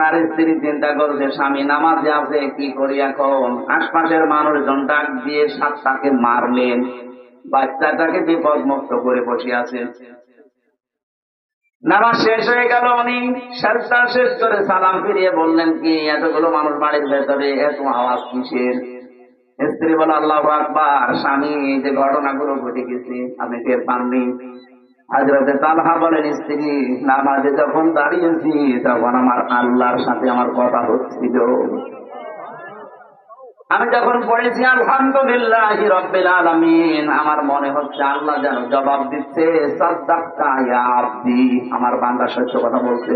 তার স্ত্রী চিন্তা করছে স্বামী, নামাজে আছে, কি করি এখন? আশপাশের মানুষজন ডাক দিয়ে সাতটাকে মারলেন। বাচ্চাটাকে বিপদ মুক্ত করে বসে আছেন নামাজ শেষ হয়ে গেল উনি। সাজদা শেষ করে সালাম ফিরিয়ে বললেন, কি, এতগুলো মানুষ বাড়ির ভেতরে এত আওয়াজ কিসের? স্ত্রী বলে আল্লাহ আকবার, স্বামী যে ঘটনাগুলো ঘটে গেছে, আপনি টের পাননি? হাজরতে তালহা বলেন, স্ত্রী, নামাজে যখন দাঁড়িয়েছি, তখন আমার আল্লাহর সাথে আমার কথা হচ্ছিল। আমি যখন পড়েছি, আলহামদুলিল্লাহ রব্বিল আলামিন আমার মনে হচ্ছে আল্লাহ যেন জবাব দিচ্ছে আব্দি আমার বান্দা সত্য কথা বলছে।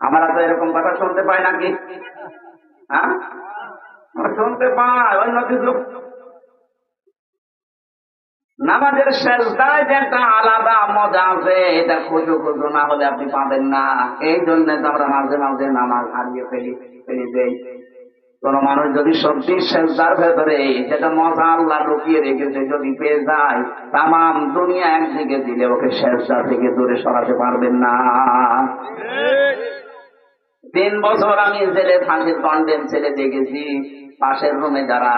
আমরা তো এরকম কথা শুনতে পাই নাকি? হ্যাঁ? শুনতে পাই, অন্য কিছু নামাজের শেষদায় যে একটা আলাদা মজা আছে, এটা খুঁজো খুঁজো, না হলে আপনি পাবেন না। এই জন্য তো আমরা মাঝে মাঝে নামাজ হারিয়ে ফেলি ফেলি দেই। কোন মানুষ যদি সত্যি শেষদার ভেতরে যেটা মজা আল্লাহ লুকিয়ে রেখেছে, যদি পেয়ে যায় তাম দুনিয়া একদিকে দিলে ওকে শেষদার থেকে দূরে সরাতে পারবেন না। তিন বছর আমি ছেলে ফাঁসির কন্ডেন ছেলে দেখেছি, পাশের রুমে যারা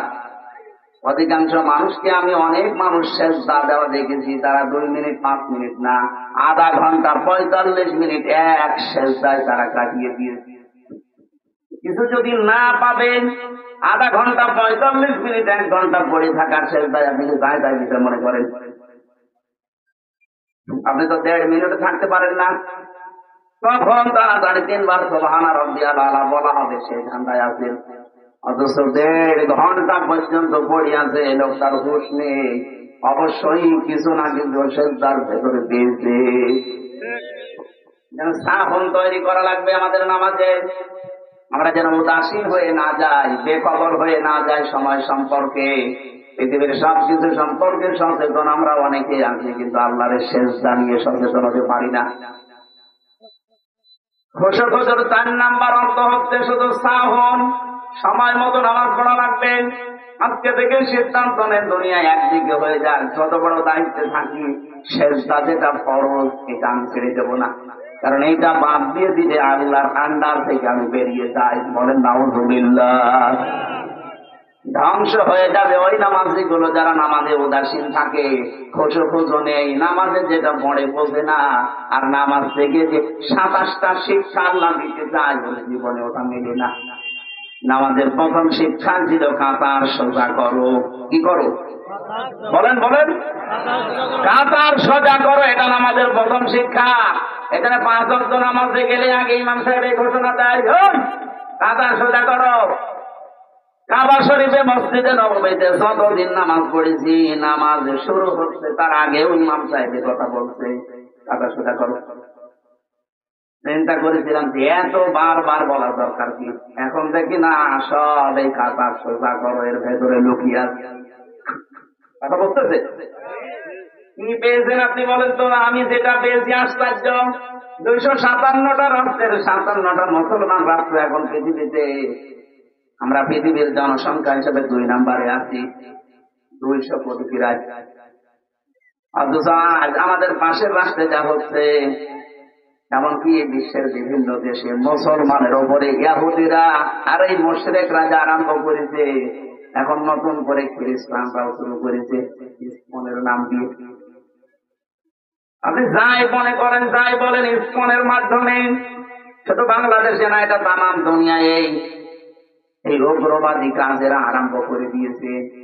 অধিকাংশ মানুষকে আমি অনেক মানুষ শেষ দা দেওয়া দেখেছি, তারা দুই মিনিট, পাঁচ মিনিট না, আধা ঘণ্টা, পঁয়তাল্লিশ মিনিট এক শেষ দায় তারা কাটিয়ে দিয়েছে। কিছু যদি না পাবেন, আধা ঘণ্টা, পঁয়তাল্লিশ মিনিট, এক ঘণ্টা পড়ে থাকার শেষ দায় আপনি দায় দায় দিতে মনে করেন? আপনি তো দেড় মিনিটে থাকতে পারেন না। তখন তাড়াতাড়ি তিনবার সোহানা রব্বিয়া লালা বলা হবে সেই ঠান্ডায় আছেন। অথচ দেড় ঘণ্টা পর্যন্ত পড়ে আছে লোকটার হুশ নেই। অবশ্যই কিছু না কিছু সেজদার ভেতরে দিয়েছে। যেন সাহন তৈরি করা লাগবে আমাদের নামাজে। আমরা যেন উদাসীন হয়ে না যাই বেখবর হয়ে না যাই সময় সম্পর্কে। পৃথিবীর সব কিছু সম্পর্কে সচেতন আমরা অনেকে আছি, কিন্তু আল্লাহর শেষ জানিয়ে সচেতন হতে পারি না। খোসখোসর চার নাম্বার অর্থ হচ্ছে শুধু সাহন সময় মতো নামাজ পড়া লাগবে। আজকে থেকে সিদ্ধান্ত নেন, দুনিয়ায় একদিকে হয়ে যাক, যত বড় দায়িত্বে থাকি শেষটা যেটা ফরজ, এটা আমি ছেড়ে দেবো না। কারণ এইটা বাদ দিয়ে দিলে আল্লাহর আন্ডার থেকে আমি বেরিয়ে যাই। বলেন, নাউজুবিল্লাহ। ধ্বংস হয়ে যাবে ওই নামাজি গুলো যারা নামাজে উদাসীন থাকে। খোঁজো খোঁজো নেই, নামাজে যেটা পড়ে বোঝে না। আর নামাজ থেকে যে সাতাশটা শিক্ষা আল্লাহ দিতে চায় বলে জীবনে ওটা মেলে না। নামাজের প্রথম শিক্ষা ছিল কাতার সোজা করো। কি করো? বলেন বলেন। কাতার সোজা করো, এটা নামাজের প্রথম শিক্ষা। এখানে পাঁচ অক্ট নামাজে গেলে আগে ইমাম সাহেব এই ঘোষণা দেয় কাতার সোজা করো। কাবা শরীফে মসজিদে নবমীতে যতদিন নামাজ পড়েছি, নামাজ শুরু হচ্ছে, তার আগেও ইমাম সাহেবের কথা বলছে, কাতার সোজা করো। চিন্তা করেছিলাম যে এত বারবার বলার দরকার কি? এখন দেখি না, সব এই কাতার সোজা করো, এর ভেতরে লুকিয়ে কথা বলতেছে? কি পেয়েছেন আপনি বলেন তো? আমি যেটা পেয়েছি আশ্চর্য। দুইশো সাতান্নটা রাষ্ট্রের, সাতান্নটা মুসলমান রাষ্ট্র এখন পৃথিবীতে। আমরা পৃথিবীর জনসংখ্যা হিসেবে দুই নম্বরে আছি। দুইশো কোটি রাজ অথচ আমাদের পাশের রাষ্ট্রে যা হচ্ছে এমনকি বিশ্বের বিভিন্ন দেশে মুসলমানের ওপরে ইয়াহুদিরা আর এই মোশরেক রাজা আরম্ভ করেছে। এখন নতুন করে খ্রিস্টানরাও শুরু করেছে। ইসমনের নাম দিয়ে। আপনি যাই মনে করেন, যাই বলেন ইসমনের মাধ্যমে। শুধু বাংলাদেশে না, এটা তামাম দুনিয়ায় এই উগ্রবাদী কাজেরা আরম্ভ করে দিয়েছে।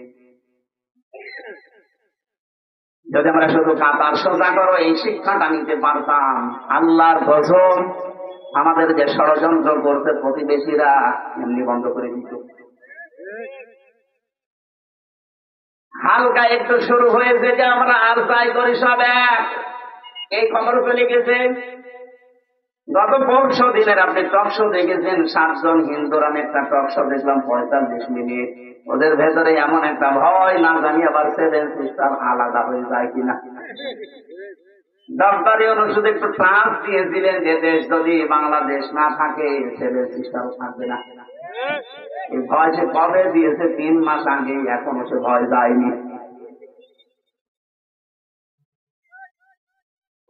যদি আমরা শুধু কাতার সোজা করো, এই শিক্ষাটা নিতে পারতাম। আল্লাহর গজব আমাদের যে ষড়যন্ত্র করতে প্রতিবেশীরা এমনি বন্ধ করে দিত। হালকা একটু শুরু হয়েছে যে আমরা আর চাই করি সব এক। এই খবর চলে গেছে গত পরশু দিনের আপনি টক শো দেখেছেন, সাতজন হিন্দুর আমি একটা টকশো দেখলাম, পঁয়তাল্লিশ মিনিট। ওদের ভেতরে এমন একটা ভয়, না জানি আবার সেভেন সিস্টার আলাদা হয়ে যায় কিনা। ডক্টরি অনুষদে একটু ট্রান্স দিয়েছিলেন যে দেশ যদি বাংলাদেশ না থাকে সেভেন সিস্টার থাকবে না। ভয় সে কবে দিয়েছে? তিন মাস আগে এখনও সে ভয় যায়নি।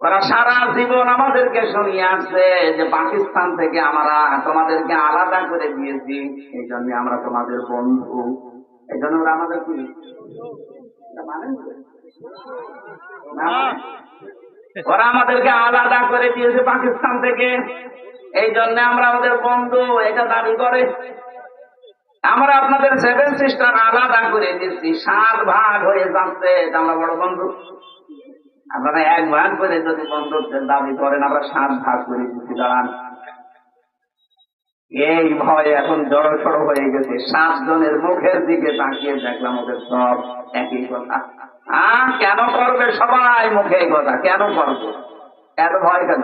ওরা সারা জীবন আমাদেরকে শুনিয়ে আসছে যে পাকিস্তান থেকে আমরা তোমাদেরকে আলাদা করে দিয়েছি। এই জন্য আমরা তোমাদের বন্ধু। এই জন্য ওরা আমাদের কি? এটা মানেন তো? না মানে? ওরা আমাদেরকে আলাদা করে দিয়েছে পাকিস্তান থেকে। এই জন্য আমরা ওদের বন্ধু, এটা দাবি করে। আমরা আপনাদের সেভেন সিস্টার আলাদা করে দিচ্ছি সাত ভাগ হয়ে যাচ্ছে আমরা বড় বন্ধু। আপনারা এক ভাগ করে যদি বন্ধুত্বের দাবি করেন আমরা সাত ভাগ করে দিচ্ছি দাঁড়ান। এই ভয় এখন জড় সড় হয়ে গেছে। সাত জনের মুখের দিকে তাকিয়ে দেখলাম ওদের সব একই কথা। আহ, কেন করবে সবাই মুখে কথা? কেন করবে? এত ভয় কেন?